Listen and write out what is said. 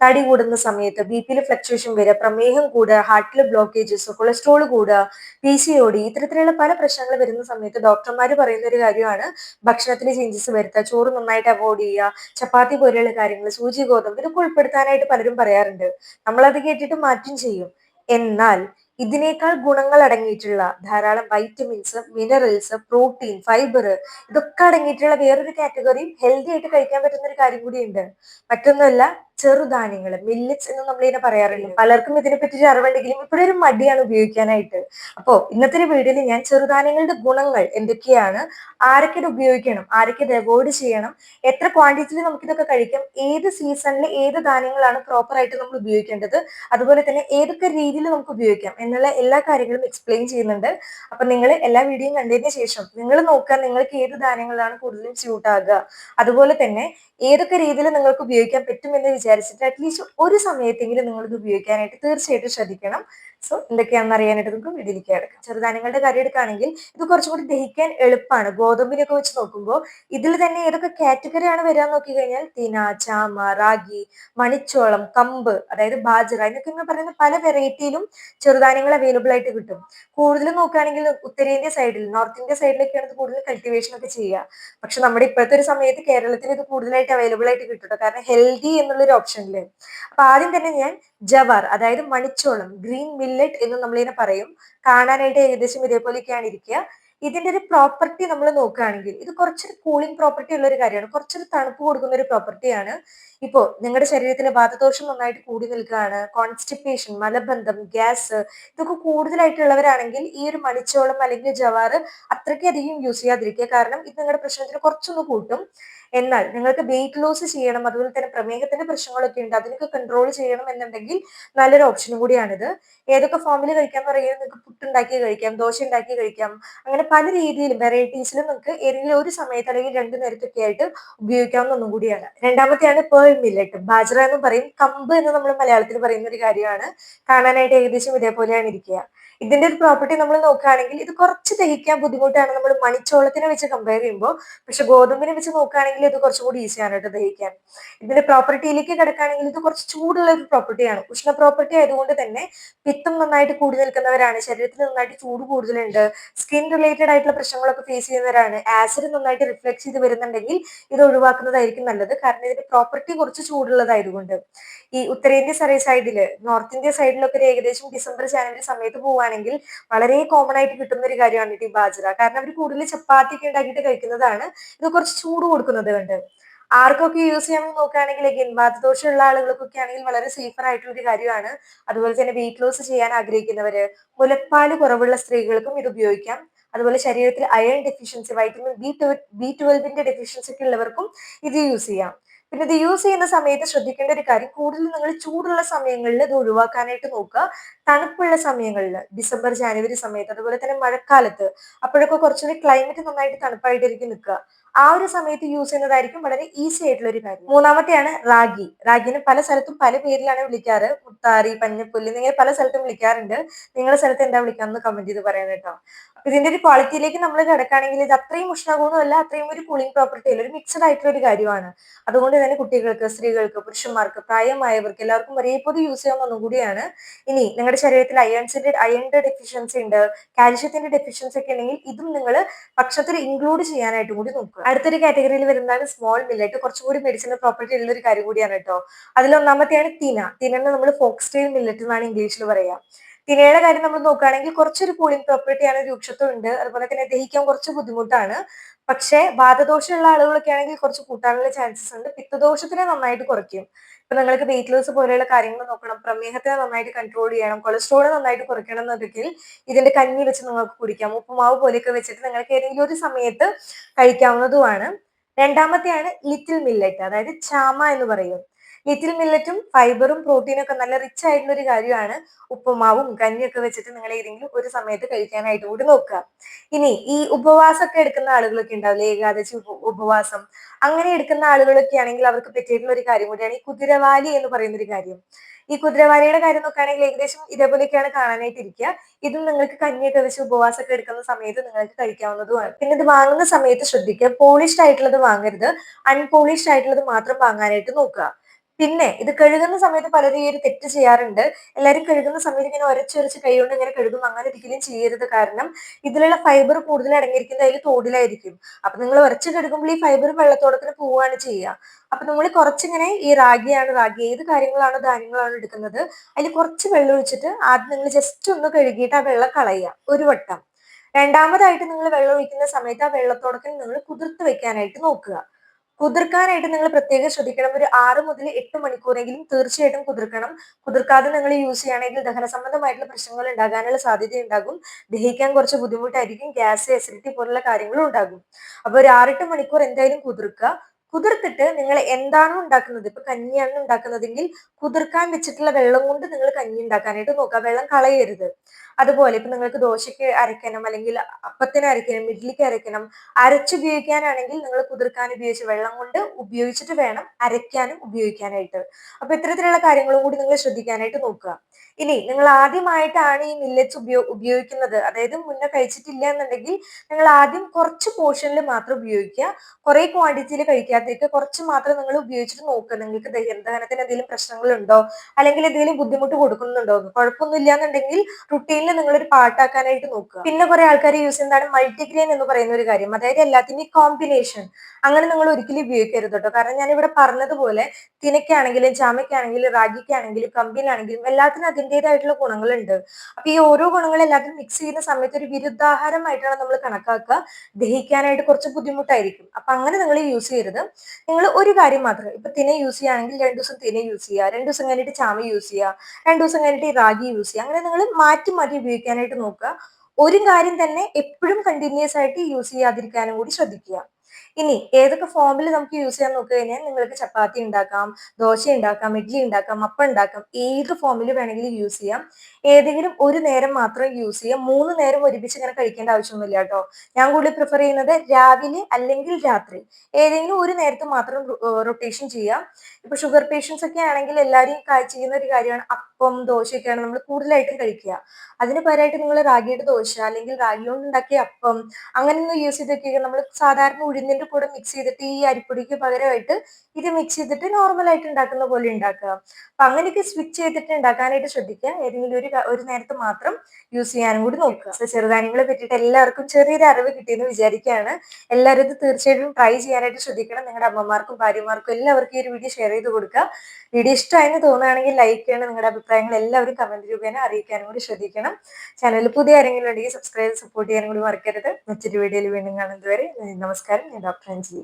തടി കൂടുന്ന സമയത്ത് ബി പിയിൽ ഫ്ലക്ച്വേഷൻ വരിക പ്രമേഹം കൂടുക ഹാർട്ടിൽ ബ്ലോക്കേജസ് കൊളസ്ട്രോൾ കൂടുക പി സി ഒ ഡി ഇത്തരത്തിലുള്ള പല പ്രശ്നങ്ങൾ വരുന്ന സമയത്ത് ഡോക്ടർമാർ പറയുന്ന ഒരു കാര്യമാണ്. ഭക്ഷണത്തിന് ചേഞ്ചസ് വരുത്തുക ചോറ് നന്നായിട്ട് അവോയ്ഡ് ചെയ്യുക ചപ്പാത്തി പോലെയുള്ള കാര്യങ്ങൾ സൂചി ഗോതമ്പ് ഇതൊക്കെ ഉൾപ്പെടുത്താനായിട്ട് പലരും പറയാറുണ്ട്. നമ്മളത് കേട്ടിട്ട് മാറ്റം ചെയ്യും. എന്നാൽ ഇതിനേക്കാൾ ഗുണങ്ങൾ അടങ്ങിയിട്ടുള്ള ധാരാളം വൈറ്റമിൻസ് മിനറൽസ് പ്രോട്ടീൻ ഫൈബർ ഇതൊക്കെ അടങ്ങിയിട്ടുള്ള വേറൊരു കാറ്റഗറിയും ഹെൽത്തി ആയിട്ട് കഴിക്കാൻ പറ്റുന്ന ഒരു കാര്യം കൂടിയുണ്ട്. മറ്റൊന്നുമല്ല ചെറുധാന്യങ്ങൾ മില്ലറ്റ്സ് എന്ന് നമ്മൾ ഇതിനെ പറയാറുണ്ട് പലർക്കും ഇതിനെ പറ്റി അറിവുണ്ടെങ്കിലും ഇപ്പോഴൊരു മടിയാണ് ഉപയോഗിക്കാനായിട്ട്. അപ്പോ ഇന്നത്തെ വീഡിയോയിൽ ഞാൻ ചെറുധാന്യങ്ങളുടെ ഗുണങ്ങൾ എന്തൊക്കെയാണ് ആരൊക്കെ ഇത് ഉപയോഗിക്കണം ആരൊക്കെ ഇത് അവോയ്ഡ് ചെയ്യണം എത്ര ക്വാണ്ടിറ്റിയിൽ നമുക്ക് ഇതൊക്കെ കഴിക്കാം ഏത് സീസണിൽ ഏത് ധാന്യങ്ങളാണ് പ്രോപ്പർ ആയിട്ട് നമ്മൾ ഉപയോഗിക്കേണ്ടത് അതുപോലെ തന്നെ ഏതൊക്കെ രീതിയിൽ നമുക്ക് ഉപയോഗിക്കാം എന്നുള്ള എല്ലാ കാര്യങ്ങളും എക്സ്പ്ലെയിൻ ചെയ്യുന്നുണ്ട്. അപ്പൊ നിങ്ങൾ എല്ലാ വീഡിയോയും കണ്ടതിന് ശേഷം നിങ്ങൾ നോക്കാൻ നിങ്ങൾക്ക് ഏത് ധാന്യങ്ങളാണ് കൂടുതലും സ്യൂട്ട് ആകുക. അതുപോലെ തന്നെ ഏതൊക്കെ രീതിയിൽ നിങ്ങൾക്ക് ഉപയോഗിക്കാൻ പറ്റുമെന്ന് വിചാരിച്ചിട്ട് അറ്റ്ലീസ്റ്റ് ഒരു സമയത്തെങ്കിലും നിങ്ങൾ ഇത് ഉപയോഗിക്കാനായിട്ട് തീർച്ചയായിട്ടും ശ്രദ്ധിക്കണം. സോ എന്തൊക്കെയാണെന്ന് അറിയാനായിട്ട് നമുക്ക് വീട്ടിലേക്ക് കിടക്കാം ചെറുധാന്യങ്ങളുടെ കറി എടുക്കുകയാണെങ്കിൽ ഇത് കുറച്ചും കൂടി ദഹിക്കാൻ എളുപ്പമാണ്. ഗോതമ്പിനൊക്കെ വെച്ച് നോക്കുമ്പോൾ ഇതിൽ തന്നെ ഏതൊക്കെ കാറ്റഗറിയാണ് വരിക നോക്കി കഴിഞ്ഞാൽ തിന ചാമ റാഗി മണിച്ചോളം കമ്പ് അതായത് ബാജറ എന്നൊക്കെ ഇങ്ങനെ പറയുന്ന പല വെറൈറ്റിയിലും ചെറുധാന്യങ്ങൾ അവൈലബിൾ ആയിട്ട് കിട്ടും. കൂടുതലും നോക്കുകയാണെങ്കിൽ ഉത്തരേന്ത്യ സൈഡിൽ നോർത്ത് ഇന്ത്യ സൈഡിലൊക്കെയാണ് ഇത് കൂടുതൽ കൾട്ടിവേഷൻ ഒക്കെ ചെയ്യുക. പക്ഷെ നമ്മുടെ ഇപ്പോഴത്തെ ഒരു സമയത്ത് കേരളത്തിൽ ഇത് കൂടുതലായിട്ട് അവൈലബിൾ ആയിട്ട് കിട്ടും കാരണം ഹെൽത്തി എന്നുള്ളൊരു ഓപ്ഷനിൽ അപ്പൊ ആദ്യം തന്നെ ഞാൻ ജവാർ അതായത് മണിച്ചോളം ഗ്രീൻ മില്ലറ്റ് എന്ന് നമ്മളിതിനെ പറയും. കാണാനായിട്ട് ഏകദേശം ഇതേപോലെയൊക്കെയാണ് ഇരിക്കുക. ഇതിന്റെ ഒരു പ്രോപ്പർട്ടി നമ്മൾ നോക്കുകയാണെങ്കിൽ ഇത് കുറച്ചൊരു കൂളിംഗ് പ്രോപ്പർട്ടി ഉള്ള ഒരു കാര്യമാണ്. കുറച്ചൊരു തണുപ്പ് കൊടുക്കുന്ന ഒരു പ്രോപ്പർട്ടിയാണ്. ഇപ്പോ നിങ്ങളുടെ ശരീരത്തിലെ വാതദോഷം നന്നായിട്ട് കൂടി നിൽക്കുകയാണ്. കോൺസ്റ്റിപ്പേഷൻ മലബന്ധം ഗ്യാസ് ഇതൊക്കെ കൂടുതലായിട്ടുള്ളവരാണെങ്കിൽ ഈ ഒരു മണിച്ചോളം അല്ലെങ്കിൽ ജവാറ് അത്രയ്ക്കധികം യൂസ് ചെയ്യാതിരിക്കുക. കാരണം ഇത് നിങ്ങളുടെ പ്രശ്നത്തിന് കുറച്ചൊന്ന് കൂട്ടും. എന്നാൽ നിങ്ങൾക്ക് വെയിറ്റ് ലോസ് ചെയ്യണം അതുപോലെ തന്നെ പ്രമേഹത്തിന്റെ പ്രശ്നങ്ങളൊക്കെ ഉണ്ട് അതിനൊക്കെ കൺട്രോൾ ചെയ്യണം എന്നുണ്ടെങ്കിൽ നല്ലൊരു ഓപ്ഷനും കൂടിയാണിത്. ഏതൊക്കെ ഫോമിൽ കഴിക്കാൻ പറയുന്നത് നിങ്ങൾക്ക് പുട്ടുണ്ടാക്കി കഴിക്കാം ദോശ ഉണ്ടാക്കി കഴിക്കാം അങ്ങനെ പല രീതിയിലും വെറൈറ്റീസിലും നിങ്ങൾക്ക് ഏതെങ്കിലും ഒരു സമയത്ത് അല്ലെങ്കിൽ രണ്ടു നേരത്തൊക്കെ ആയിട്ട് ഉപയോഗിക്കാവുന്ന ഒന്നും കൂടിയാണ്. രണ്ടാമത്തെയാണ് പേൾ മില്ലറ്റ് ബാജ്ര എന്ന് പറയും കമ്പ് എന്ന് നമ്മൾ മലയാളത്തിൽ പറയുന്ന ഒരു കാര്യമാണ്. കാണാനായിട്ട് ഏകദേശം ഇതേപോലെയാണ് ഇരിക്കുക. ഇതിന്റെ ഒരു പ്രോപ്പർട്ടി നമ്മൾ നോക്കുകയാണെങ്കിൽ ഇത് കുറച്ച് ദഹിക്കാൻ ബുദ്ധിമുട്ടാണ്. നമ്മൾ മണിച്ചോളത്തിനെ വെച്ച് കമ്പയർ ചെയ്യുമ്പോൾ പക്ഷെ ഗോതമ്പിനെ വെച്ച് നോക്കുകയാണെങ്കിൽ ഇത് കുറച്ചും കൂടി ഈസിയാണ് കേട്ടോ ദഹിക്കാൻ. ഇതിന്റെ പ്രോപ്പർട്ടിയിലേക്ക് കിടക്കുകയാണെങ്കിൽ ഇത് കുറച്ച് ചൂടുള്ള ഒരു പ്രോപ്പർട്ടിയാണ് ഉഷ്ണ പ്രോപ്പർട്ടി ആയതുകൊണ്ട് തന്നെ പിത്തം നന്നായിട്ട് കൂടി നിൽക്കുന്നവരാണ്. ശരീരത്തിൽ നന്നായിട്ട് ചൂട് കൂടുതലുണ്ട്. സ്കിൻ റിലേറ്റഡ് ആയിട്ടുള്ള പ്രശ്നങ്ങളൊക്കെ ഫേസ് ചെയ്യുന്നവരാണ്. ആസിഡ് നന്നായിട്ട് റിഫ്ലക്ട് ചെയ്ത് വരുന്നുണ്ടെങ്കിൽ ഇത് ഒഴിവാക്കുന്നതായിരിക്കും നല്ലത്. കാരണം ഇതിന്റെ പ്രോപ്പർട്ടി കുറച്ച് ചൂടുള്ളതായതുകൊണ്ട്. ഈ ഉത്തരേന്ത്യ സൈഡിൽ നോർത്ത് ഇന്ത്യ സൈഡിലൊക്കെ ഏകദേശം ഡിസംബർ ജാനുവരി സമയത്ത് പോവുകയാണെങ്കിൽ വളരെ കോമൺ ആയിട്ട് കിട്ടുന്ന ഒരു കാര്യമാണ് ഈ ബാജറ. കാരണം അവർ കൂടുതൽ ചപ്പാത്തി ഒക്കെ ഉണ്ടാക്കിയിട്ട് കഴിക്കുന്നതാണ്. ഇത് കുറച്ച് ചൂട് കൊടുക്കുന്നത് കൊണ്ട്. ആർക്കൊക്കെ യൂസ് ചെയ്യാമെന്ന് നോക്കുകയാണെങ്കിൽ അഗൈൻ വാതദോഷമുള്ള ആളുകൾക്കൊക്കെ ആണെങ്കിൽ വളരെ സേഫർ ആയിട്ടുള്ള ഒരു കാര്യമാണ്. അതുപോലെ തന്നെ വെയിറ്റ് ലോസ് ചെയ്യാൻ ആഗ്രഹിക്കുന്നവര് മുലപ്പാൽ കുറവുള്ള സ്ത്രീകൾക്കും ഇത് ഉപയോഗിക്കാം. അതുപോലെ ശരീരത്തിൽ iron deficiency vitamin B B ട്വൽവിന്റെ deficiency ഒക്കെ ഉള്ളവർക്കും ഇത് യൂസ് ചെയ്യാം. പിന്നെ ഇത് യൂസ് ചെയ്യുന്ന സമയത്ത് ശ്രദ്ധിക്കേണ്ട ഒരു കാര്യം കൂടുതൽ നിങ്ങൾ ചൂടുള്ള സമയങ്ങളിൽ ഇത് ഒഴിവാക്കാനായിട്ട് നോക്കുക. തണുപ്പുള്ള സമയങ്ങളിൽ ഡിസംബർ ജാനുവരി സമയത്ത് അതുപോലെ തന്നെ മഴക്കാലത്ത് അപ്പോഴൊക്കെ കുറച്ചുകൂടി ക്ലൈമറ്റ് നന്നായിട്ട് തണുപ്പായിട്ടിരിക്കും നിൽക്കുക. ആ ഒരു സമയത്ത് യൂസ് ചെയ്യുന്നതായിരിക്കും വളരെ ഈസി ആയിട്ടുള്ള ഒരു കാര്യം. മൂന്നാമത്തെയാണ് റാഗി. റാഗിനെ പല സ്ഥലത്തും പല പേരിലാണ് വിളിക്കാറ്. മുത്താറി പഞ്ഞപ്പുല്ല് ഇങ്ങനെ പല സ്ഥലത്തും വിളിക്കാറുണ്ട്. നിങ്ങളുടെ സ്ഥലത്ത് എന്താ വിളിക്കാന്ന് കമന്റ് ചെയ്ത് പറയാൻ കേട്ടോ. അപ്പൊ ഇതിന്റെ ഒരു ക്വാളിറ്റിയിലേക്ക് നമ്മൾ കിടക്കുകയാണെങ്കിൽ ഇത് അത്രയും ഉഷ്ണഗുണമല്ല അത്രയും ഒരു കൂളിംഗ് പ്രോപ്പർട്ടി അല്ല ഒരു മിക്സഡ് ആയിട്ടുള്ള ഒരു കാര്യമാണ്. അതുകൊണ്ട് തന്നെ കുട്ടികൾക്ക് സ്ത്രീകൾക്ക് പുരുഷന്മാർക്ക് പ്രായമായവർക്ക് എല്ലാവർക്കും ഒരേപോലെ യൂസ് ചെയ്യാവുന്ന ഒന്നും കൂടിയാണ്. ഇനി നിങ്ങളുടെ ശരീരത്തിൽ അയൺസിന്റെ അയണിന്റെ ഡെഫിഷ്യൻസി ഉണ്ട് കാൽഷ്യത്തിന്റെ ഡെഫിഷ്യൻസി ഒക്കെ ഉണ്ടെങ്കിൽ ഇതും നിങ്ങൾ ഭക്ഷണത്തിൽ ഇൻക്ലൂഡ് ചെയ്യാനായിട്ട് കൂടി നോക്കുക. അടുത്തൊരു കാറ്റഗറിയിൽ വരുന്നതാണ് സ്മോൾ മില്ലറ്റ് കുറച്ചുകൂടി മെഡിസിനൽ പ്രോപ്പർട്ടി ഉള്ള ഒരു കാര്യം കൂടിയാണ് കേട്ടോ. അതിൽ ഒന്നാമത്തെയാണ് തിന തിനെ നമ്മൾ ഫോക്സ്റ്റൈൽ മില്ലറ്റ് എന്നാണ് ഇംഗ്ലീഷിൽ പറയാം. തിനയുടെ കാര്യം നമ്മൾ നോക്കുകയാണെങ്കിൽ കുറച്ചൊരു കൂളിംഗ് പ്രോപ്പർട്ടിയാണ് രൂക്ഷത്വം ഉണ്ട് അതുപോലെ തന്നെ ദഹിക്കാൻ കുറച്ച് ബുദ്ധിമുട്ടാണ്. പക്ഷേ വാതദോഷമുള്ള ആളുകളൊക്കെ ആണെങ്കിൽ കുറച്ച് കൂട്ടാനുള്ള ചാൻസസ് ഉണ്ട്. പിത്തദോഷത്തിനെ നന്നായിട്ട് കുറയ്ക്കും. ഇപ്പൊ നിങ്ങൾക്ക് വെയിറ്റ് ലോസ് പോലെയുള്ള കാര്യങ്ങൾ നോക്കണം. പ്രമേഹത്തെ നന്നായിട്ട് കൺട്രോൾ ചെയ്യണം. കൊളസ്ട്രോൾ നന്നായിട്ട് കുറയ്ക്കണം എന്നുണ്ടെങ്കിൽ ഇതിന്റെ കഞ്ഞി വെച്ച് നിങ്ങൾക്ക് കുടിക്കാം. ഉപ്പുമാവ് പോലെയൊക്കെ വെച്ചിട്ട് നിങ്ങൾക്ക് ഏതെങ്കിലും ഒരു സമയത്ത് കഴിക്കാവുന്നതുമാണ്. രണ്ടാമത്തെയാണ് ലിറ്റിൽ മില്ലറ്റ് അതായത് ചാമ എന്ന് പറയും. ലിറ്റിൽ മില്ലറ്റും ഫൈബറും പ്രോട്ടീനും ഒക്കെ നല്ല റിച്ച് ആയിട്ടുള്ള ഒരു കാര്യമാണ്. ഉപ്പുമാവും കഞ്ഞിയൊക്കെ വെച്ചിട്ട് നിങ്ങൾ ഏതെങ്കിലും ഒരു സമയത്ത് കഴിക്കാനായിട്ട് കൂടി നോക്കുക. ഇനി ഈ ഉപവാസമൊക്കെ എടുക്കുന്ന ആളുകളൊക്കെ ഉണ്ടാവില്ലേ? ഏകാദശി ഉപവാസം. അങ്ങനെ എടുക്കുന്ന ആളുകളൊക്കെ ആണെങ്കിൽ അവർക്ക് പറ്റിയിട്ടുള്ള ഒരു കാര്യം കൂടിയാണ് ഈ കുതിരവാലി എന്ന് പറയുന്ന ഒരു കാര്യം. ഈ കുതിരവാലിയുടെ കാര്യം നോക്കുകയാണെങ്കിൽ ഏകദേശം ഇതേപോലെയൊക്കെയാണ് കാണാനായിട്ട് ഇരിക്കുക. ഇതും നിങ്ങൾക്ക് കഞ്ഞിയൊക്കെ വെച്ച് ഉപവാസമൊക്കെ എടുക്കുന്ന സമയത്ത് നിങ്ങൾക്ക് കഴിക്കാവുന്നതുമാണ്. പിന്നെ ഇത് വാങ്ങുന്ന സമയത്ത് ശ്രദ്ധിക്കുക. പോളിഷ്ഡ് ആയിട്ടുള്ളത് വാങ്ങരുത്. അൺപോളിഷ്ഡ് ആയിട്ടുള്ളത് മാത്രം വാങ്ങാനായിട്ട് നോക്കുക. പിന്നെ ഇത് കഴുകുന്ന സമയത്ത് പലരും ഈ ഒരു തെറ്റ് ചെയ്യാറുണ്ട്. എല്ലാവരും കഴുകുന്ന സമയത്ത് ഇങ്ങനെ ഒരച്ചൊരച്ച് കൈകൊണ്ട് ഇങ്ങനെ കഴുകും. അങ്ങനെ ഒരിക്കലും ചെയ്യരുത്. കാരണം ഇതിലുള്ള ഫൈബർ കൂടുതൽ അടങ്ങിയിരിക്കുന്നത് അതിൽ തോടിലായിരിക്കും. അപ്പൊ നിങ്ങൾ ഉരച്ച് കഴുകുമ്പോൾ ഈ ഫൈബർ വെള്ളത്തോടത്തിന് പോവുകയാണ് ചെയ്യുക. അപ്പൊ നമ്മൾ കുറച്ചിങ്ങനെ ഈ റാഗിയാണ് റാഗി. ഏത് കാര്യങ്ങളാണോ ധാന്യങ്ങളാണോ എടുക്കുന്നത് അതിൽ കുറച്ച് വെള്ളം ഒഴിച്ചിട്ട് ആദ്യം നിങ്ങൾ ജസ്റ്റ് ഒന്ന് കഴുകിയിട്ട് ആ വെള്ളം കളയുക. ഒരു വട്ടം. രണ്ടാമതായിട്ട് നിങ്ങൾ വെള്ളം ഒഴിക്കുന്ന സമയത്ത് ആ വെള്ളത്തോടൊക്കെ നിങ്ങൾ കുതിർത്ത് വെക്കാനായിട്ട് നോക്കുക. കുതിർക്കാനായിട്ട് നിങ്ങൾ പ്രത്യേകം ശ്രദ്ധിക്കണം. ഒരു ആറ് മുതൽ എട്ട് മണിക്കൂറെങ്കിലും തീർച്ചയായിട്ടും കുതിർക്കണം. കുതിർക്കാതെ നിങ്ങൾ യൂസ് ചെയ്യുകയാണെങ്കിൽ ദഹന സംബന്ധമായിട്ടുള്ള പ്രശ്നങ്ങൾ ഉണ്ടാകാനുള്ള സാധ്യത ഉണ്ടാകും. ദഹിക്കാൻ കുറച്ച് ബുദ്ധിമുട്ടായിരിക്കും. ഗ്യാസ് എസിഡിറ്റി പോലുള്ള കാര്യങ്ങളും ഉണ്ടാകും. അപ്പൊ ഒരു ആറെട്ട് മണിക്കൂർ എന്തായാലും കുതിർക്കുക. കുതിർത്തിട്ട് നിങ്ങൾ എന്താണോ ഉണ്ടാക്കുന്നത് ഇപ്പൊ കഞ്ഞിയാണ് ഉണ്ടാക്കുന്നതെങ്കിൽ കുതിർക്കാൻ വെച്ചിട്ടുള്ള വെള്ളം കൊണ്ട് നിങ്ങൾ കഞ്ഞി ഉണ്ടാക്കാനായിട്ട് നോക്കുക. വെള്ളം കളയരുത്. അതുപോലെ ഇപ്പൊ നിങ്ങൾക്ക് ദോശയ്ക്ക് അരയ്ക്കണം അല്ലെങ്കിൽ അപ്പത്തിന് അരയ്ക്കണം ഇഡ്ലിക്ക് അരയ്ക്കണം അരച്ചുപയോഗിക്കാനാണെങ്കിൽ നിങ്ങൾ കുതിർക്കാൻ ഉപയോഗിച്ച് വെള്ളം കൊണ്ട് ഉപയോഗിച്ചിട്ട് വേണം അരയ്ക്കാനും ഉപയോഗിക്കാനായിട്ട്. അപ്പൊ ഇത്തരത്തിലുള്ള കാര്യങ്ങളും കൂടി നിങ്ങൾ ശ്രദ്ധിക്കാനായിട്ട് നോക്കുക. ഇനി നിങ്ങൾ ആദ്യമായിട്ടാണ് ഈ മില്ലറ്റ്സ് ഉപയോ ഉപയോഗിക്കുന്നത്. അതായത് മുന്നേ കഴിച്ചിട്ടില്ല എന്നുണ്ടെങ്കിൽ നിങ്ങൾ ആദ്യം കുറച്ച് പോർഷനിൽ മാത്രം ഉപയോഗിക്കുക. കുറെ ക്വാണ്ടിറ്റിയിൽ കഴിക്കാത്തേക്ക് കുറച്ച് മാത്രം നിങ്ങൾ ഉപയോഗിച്ചിട്ട് നോക്കുക. നിങ്ങൾക്ക് ദഹനത്തിന് എന്തെങ്കിലും പ്രശ്നങ്ങളുണ്ടോ? അല്ലെങ്കിൽ എന്തെങ്കിലും ബുദ്ധിമുട്ട് കൊടുക്കുന്നുണ്ടോ? കുഴപ്പമൊന്നുമില്ല എന്നുണ്ടെങ്കിൽ റുട്ടീനിൽ നിങ്ങൾ ഒരു പാട്ടാക്കാനായിട്ട് നോക്കുക. പിന്നെ കുറെ ആൾക്കാർ യൂസ് ചെയ്യുന്നതാണ് മൾട്ടിഗ്രെയിൻ എന്ന് പറയുന്ന ഒരു കാര്യം. അതായത് എല്ലാത്തിന്റെയും കോമ്പിനേഷൻ അങ്ങനെ നിങ്ങൾ ഒരിക്കലും ഉപയോഗിക്കരുത് കേട്ടോ. കാരണം ഞാൻ ഇവിടെ പറഞ്ഞതുപോലെ തിനയ്ക്കാണെങ്കിലും ചാമയ്ക്കാണെങ്കിലും റാഗിക്കാണെങ്കിലും കമ്പിനാണെങ്കിലും എല്ലാത്തിനും അതിന്റെതായിട്ടുള്ള ഗുണങ്ങളുണ്ട്. അപ്പൊ ഈ ഓരോ ഗുണങ്ങളും എല്ലാത്തിനും മിക്സ് ചെയ്യുന്ന സമയത്ത് ഒരു വിരുദ്ധാഹാരമായിട്ടാണ് നമ്മൾ കണക്കാക്കുക. ദഹിക്കാനായിട്ട് കുറച്ച് ബുദ്ധിമുട്ടായിരിക്കും. അപ്പൊ അങ്ങനെ നിങ്ങൾ യൂസ് ചെയ്യരുത്. നിങ്ങൾ ഒരു കാര്യം മാത്രം ഇപ്പൊ തിന യൂസ് ചെയ്യുകയാണെങ്കിൽ രണ്ടു ദിവസം തിന യൂസ് ചെയ്യുക രണ്ടു ദിവസം കഴിഞ്ഞിട്ട് ചാമ യൂസ് ചെയ്യുക രണ്ടു ദിവസം കഴിഞ്ഞിട്ട് റാഗി യൂസ് ചെയ്യുക. അങ്ങനെ നിങ്ങൾ മാറ്റി മാറ്റി ഉപയോഗിക്കാനായിട്ട് നോക്കുക. ഒരു കാര്യം തന്നെ എപ്പോഴും കണ്ടിന്യൂസ് ആയിട്ട് യൂസ് ചെയ്യാതിരിക്കാനും കൂടി ശ്രദ്ധിക്കുക. ഇനി ഏതൊക്കെ ഫോമിൽ നമുക്ക് യൂസ് ചെയ്യാൻ നോക്കി കഴിഞ്ഞാൽ നിങ്ങൾക്ക് ചപ്പാത്തി ഉണ്ടാക്കാം ദോശ ഉണ്ടാക്കാം ഇഡ്ഡലി ഉണ്ടാക്കാം അപ്പം ഉണ്ടാക്കാം ഏത് ഫോമിൽ വേണമെങ്കിലും യൂസ് ചെയ്യാം. ഏതെങ്കിലും ഒരു നേരം മാത്രം യൂസ് ചെയ്യാം. മൂന്ന് നേരം ഒരുമിച്ച് ഇങ്ങനെ കഴിക്കേണ്ട ആവശ്യമൊന്നുമില്ല കേട്ടോ. ഞാൻ കൂടുതൽ പ്രിഫർ ചെയ്യുന്നത് രാവിലെ അല്ലെങ്കിൽ രാത്രി. ഏതെങ്കിലും ഒരു നേരത്ത് മാത്രം റൊട്ടേഷൻ ചെയ്യാം. ഇപ്പൊ ഷുഗർ പേഷ്യൻസ് ഒക്കെ ആണെങ്കിൽ എല്ലാവരും ചെയ്യുന്ന ഒരു കാര്യമാണ് അപ്പം ദോശയൊക്കെയാണ് നമ്മൾ കൂടുതലായിട്ടും കഴിക്കുക. അതിന് പകരമായിട്ട് നിങ്ങൾ റാഗിയുടെ ദോശ അല്ലെങ്കിൽ റാഗി കൊണ്ട് ഉണ്ടാക്കിയ അപ്പം അങ്ങനെയൊന്നും യൂസ് ചെയ്തൊക്കെ നമ്മൾ സാധാരണ ഉഴുന്നിന്റെ കൂടെ മിക്സ് ചെയ്തിട്ട് ഈ അരിപ്പൊടിക്ക് പകരമായിട്ട് ഇത് മിക്സ് ചെയ്തിട്ട് നോർമലായിട്ട് ഉണ്ടാക്കുന്ന പോലെ ഉണ്ടാക്കുക. അപ്പൊ അങ്ങനെയൊക്കെ സ്വിച്ച് ചെയ്തിട്ട് ഉണ്ടാക്കാനായിട്ട് ശ്രദ്ധിക്കുക. ഏതെങ്കിലും ഒരു ഒരു നേരത്ത് മാത്രം യൂസ് ചെയ്യാനും കൂടി നോക്കുക. ചെറുധാന്യങ്ങളെ പറ്റിയിട്ട് എല്ലാവർക്കും ചെറിയൊരു അറിവ് കിട്ടിയെന്ന് വിചാരിക്കുകയാണ്. എല്ലാവരും ഇത് തീർച്ചയായിട്ടും ട്രൈ ചെയ്യാനായിട്ട് ശ്രദ്ധിക്കണം. നിങ്ങളുടെ അമ്മമാർക്കും ഭാര്യമാർക്കും എല്ലാവർക്കും ഈ ഒരു വീഡിയോ ഷെയർ ചെയ്ത് കൊടുക്കുക. വീഡിയോ ഇഷ്ടമായെന്ന് തോന്നുകയാണെങ്കിൽ ലൈക്ക് ചെയ്യണം. നിങ്ങളുടെ അഭിപ്രായങ്ങൾ എല്ലാവരും കമന്റ് രൂപേണ അറിയിക്കാനും കൂടി ശ്രദ്ധിക്കണം. ചാനൽ പുതിയ ആരെങ്കിലും ഉണ്ടെങ്കിൽ സബ്സ്ക്രൈബ് സപ്പോർട്ട് ചെയ്യാനും കൂടി മറക്കരുത്. മറ്റൊരു വീഡിയോയിൽ വീണ്ടും കാണുന്നതുവരെ നമസ്കാരം. ഞാൻ ഡോക്ടർ അഞ്ജലി.